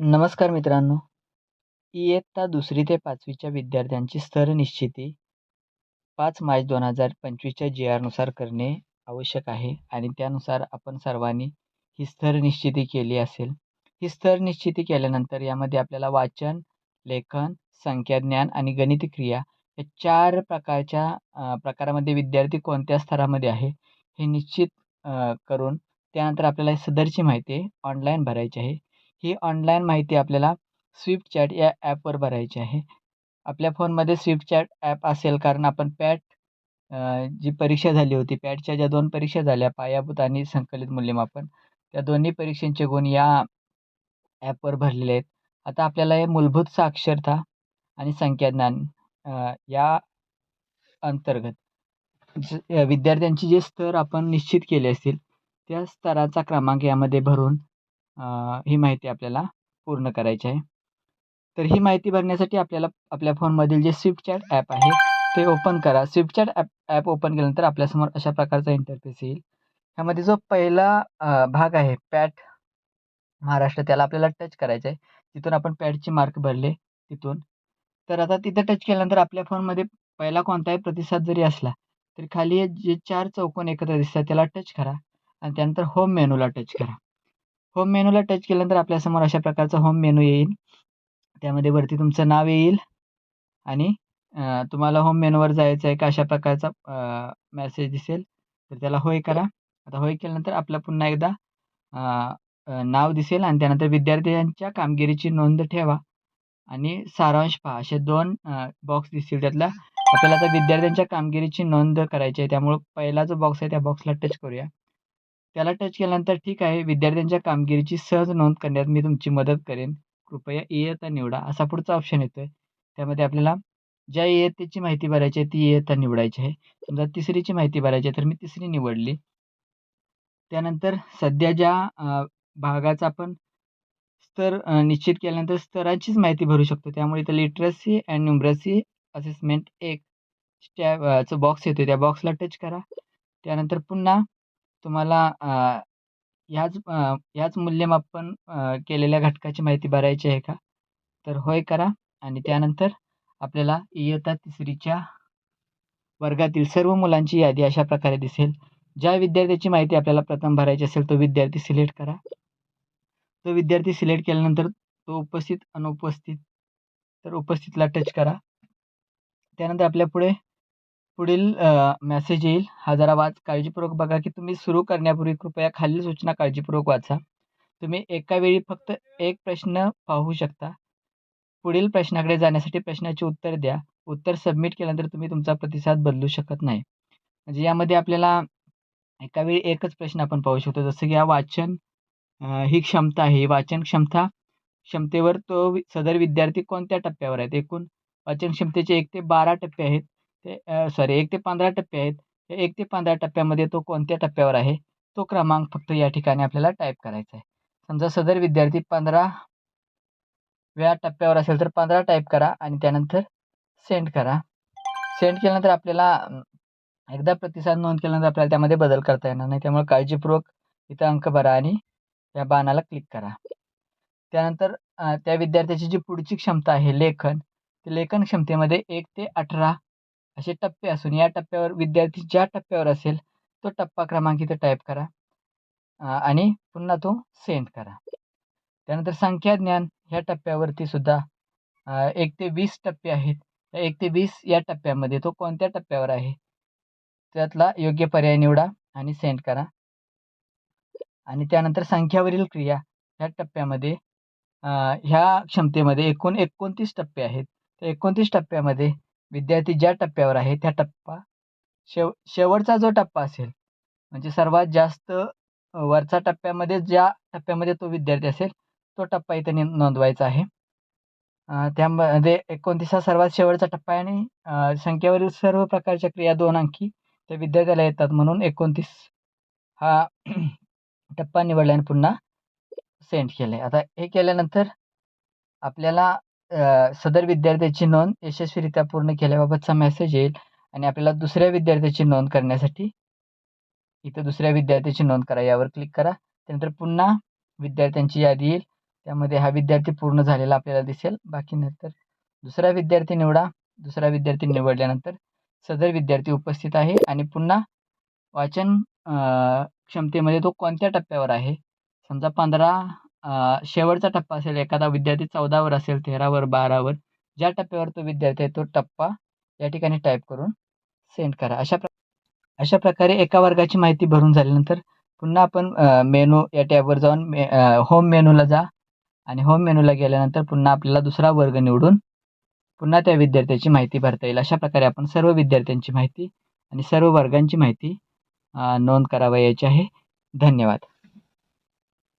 नमस्कार मित्रांनो. इयत्ता दुसरी ते पाचवीच्या विद्यार्थ्यांची स्तर निश्चिती पाच मार्च दोन हजार पंचवीसच्या जी आरनुसार करणे आवश्यक आहे आणि त्यानुसार आपण सर्वांनी ही स्तर निश्चिती केली असेल. ही स्तर निश्चिती केल्यानंतर यामध्ये आपल्याला वाचन लेखन संख्याज्ञान आणि गणित क्रिया या चार प्रकारच्या प्रकारामध्ये विद्यार्थी कोणत्या स्तरामध्ये आहे हे निश्चित करून त्यानंतर आपल्याला सदरची माहिती ऑनलाईन भरायची आहे. ही ऑनलाईन माहिती आपल्याला स्विफ्ट चॅट या ॲपवर भरायची आहे. आपल्या फोनमध्ये स्विफ्ट चॅट ॲप असेल कारण आपण पॅट जी परीक्षा झाली होती पॅटच्या ज्या दोन परीक्षा झाल्या पायाभूत आणि संकलित मूल्यमापन त्या दोन्ही परीक्षांचे गुण या ॲपवर भरलेले आहेत. आता आपल्याला हे मूलभूत साक्षरता आणि संख्याज्ञान या अंतर्गत ज विद्यार्थ्यांची जे स्तर आपण निश्चित केले असतील त्या स्तराचा क्रमांक यामध्ये भरून ही माहिती आपल्याला पूर्ण करायची आहे. तर ही माहिती भरण्यासाठी आपल्याला आपल्या फोनमधील जे स्विफ्ट चॅट ॲप आहे ते ओपन करा. Swift chat app app open केल्यानंतर आपल्यासमोर अशा प्रकारचा इंटरफेस येईल. ह्यामध्ये जो पहिला भाग आहे पॅट महाराष्ट्र त्याला आपल्याला टच करायचं आहे तिथून आपण पॅटचे मार्क भरले तिथून. तर आता तिथं टच केल्यानंतर आपल्या फोनमध्ये पहिला कोणताही प्रतिसाद जरी असला तरी खाली जे चार चौकोन एकत्र दिसतात त्याला टच करा. आणि त्यानंतर होम मेनूला टच करा. होम मेनूला टच केल्यानंतर आपल्यासमोर अशा प्रकारचा होम मेनू येईल. त्यामध्ये वरती तुमचं नाव येईल. आणि तुम्हाला होम मेनूवर जायचं आहे का अशा प्रकारचा मेसेज दिसेल. तर त्याला होय करा. आता होय केल्यानंतर आपलं पुन्हा एकदा नाव दिसेल आणि त्यानंतर विद्यार्थ्यांच्या कामगिरीची नोंद ठेवा. आणि सारांश पहा. असे दोन बॉक्स दिसतील त्यातला. आपल्याला आता विद्यार्थ्यांच्या कामगिरीची नोंद करायची आहे. त्यामुळं पहिला जो बॉक्स आहे त्या बॉक्सला टच करूया. त्याला टच केल्यानंतर ठीक आहे विद्यार्थ्यांच्या कामगिरीची सहज नोंद करण्यात मी तुमची मदत करेन. कृपया इयत्ता निवडा असा पुढचा ऑप्शन येतो आहे त्यामध्ये आपल्याला ज्या इयत्तेची माहिती भरायची आहे ती इयत्ता निवडायची आहे. समजा तिसरीची माहिती भरायची आहे तर मी तिसरी निवडली. त्यानंतर सध्या ज्या भागाचा आपण स्तर निश्चित केल्यानंतर स्तराचीच माहिती भरू शकतो. त्यामुळे इथं लिटरसी अँड न्युमरसी असेसमेंट एक टॅबचं बॉक्स येतो त्या बॉक्सला टच करा. त्यानंतर पुन्हा तुम्हाला ह्याच ह्याच मूल्यमापन केलेल्या घटकाची माहिती भरायची आहे का? तर होय करा आणि त्यानंतर आपल्याला इयत्ता तिसरीच्या वर्गातील सर्व मुलांची यादी अशा प्रकारे दिसेल. ज्या विद्यार्थ्याची माहिती आपल्याला प्रथम भरायची असेल तो विद्यार्थी सिलेक्ट करा. तो विद्यार्थी सिलेक्ट केल्यानंतर तो उपस्थित अनुपस्थित तर उपस्थितला टच करा. त्यानंतर आपल्या पुढे पुढील मेसेज येईल. हा जरा वाच काळजीपूर्वक बघा की तुम्ही सुरू करण्यापूर्वी कृपया खालील सूचना काळजीपूर्वक वाचा. तुम्ही एका वेळी फक्त एक प्रश्न पाहू शकता. पुढील प्रश्नाकडे जाण्यासाठी प्रश्नाचे उत्तर द्या. उत्तर सबमिट केल्यानंतर तुम्ही तुमचा प्रतिसाद बदलू शकत नाही. म्हणजे यामध्ये आपल्याला एका वेळी एकच प्रश्न आपण पाहू शकतो. जसं की हा वाचन ही क्षमता आहे. ही वाचन क्षमता क्षमतेवर तो सदर विद्यार्थी कोणत्या टप्प्यावर आहेत? एकूण वाचन क्षमतेचे एक ते बारा टप्पे आहेत. ते सॉरी एक ते पंधरा टप्पे आहेत. हे एक ते पंधरा टप्प्यामध्ये तो कोणत्या टप्प्यावर आहे? तो क्रमांक फक्त या ठिकाणी आपल्याला टाईप करायचा आहे. समजा सदर विद्यार्थी पंधरा व्या टप्प्यावर असेल तर पंधरा टाईप करा आणि त्यानंतर सेंड करा. सेंड केल्यानंतर आपल्याला एकदा प्रतिसाद नोंद केल्यानंतर आपल्याला त्यामध्ये बदल करता येणार नाही. त्यामुळे काळजीपूर्वक इथं अंक भरा आणि या बाणाला क्लिक करा. त्यानंतर त्या विद्यार्थ्याची जी पुढची क्षमता आहे लेखन ते लेखन क्षमतेमध्ये एक ते अठरा असे टप्पे असून या टप्प्यावर विद्यार्थी ज्या टप्प्यावर असेल तो टप्पा क्रमांक इथे टाईप करा. आणि पुन्हा तो सेंड करा. त्यानंतर संख्या ज्ञान ह्या टप्प्यावरती सुद्धा एक ते वीस टप्पे आहेत. एक ते वीस या टप्प्यामध्ये तो कोणत्या टप्प्यावर आहे? त्यातला योग्य पर्याय निवडा आणि सेंड करा. आणि त्यानंतर संख्यावरील क्रिया ह्या टप्प्यामध्ये ह्या क्षमतेमध्ये एकूण एकोणतीस टप्पे आहेत. तर एकोणतीस टप्प्यामध्ये विद्यार्थी ज्या टप्प्यावर आहे त्या टप्पा शेव शेवटचा जो टप्पा असेल म्हणजे सर्वात जास्त वरचा टप्प्यामध्ये ज्या टप्प्यामध्ये तो विद्यार्थी असेल तो टप्पा इथे नि नोंदवायचा आहे. त्यामध्ये एकोणतीस हा सर्वात शेवटचा टप्पा आहे आणि संख्येवरील सर्व प्रकारच्या क्रिया दोन अंकी त्या विद्यार्थ्याला येतात म्हणून एकोणतीस हा टप्पा निवडला आणि पुन्हा सेंड केलं आहे आता हे केल्यानंतर आपल्याला सदर विद्यार्थ्याची नोंद यशस्वीरित्या पूर्ण केल्याबाबतचा मेसेज येईल आणि आपल्याला दुसऱ्या विद्यार्थ्याची नोंद करण्यासाठी इथं दुसऱ्या विद्यार्थ्याची नोंद करा. यावर क्लिक करा. त्यानंतर पुन्हा विद्यार्थ्यांची यादी येईल. त्यामध्ये हा विद्यार्थी पूर्ण झालेला आपल्याला दिसेल. बाकी नंतर दुसरा विद्यार्थी निवडा. दुसरा विद्यार्थी निवडल्यानंतर सदर विद्यार्थी उपस्थित आहे आणि पुन्हा वाचन क्षमतेमध्ये तो कोणत्या टप्प्यावर आहे? समजा पंधरा शेवटचा टप्पा असेल एखादा विद्यार्थी चौदावर असेल तेरावर बारावर ज्या टप्प्यावर तो विद्यार्थी आहे तो टप्पा या ठिकाणी टाईप करून सेंड करा. अशा प्र अशा प्रकारे एका वर्गाची माहिती भरून झाल्यानंतर पुन्हा आपण मेनू या टॅबवर जाऊन मे होम मेनूला जा आणि होम मेनूला गेल्यानंतर पुन्हा आपल्याला दुसरा वर्ग निवडून पुन्हा त्या विद्यार्थ्याची माहिती भरता येईल. अशा प्रकारे आपण सर्व विद्यार्थ्यांची माहिती आणि सर्व वर्गांची माहिती नोंद करावयाची आहे. धन्यवाद.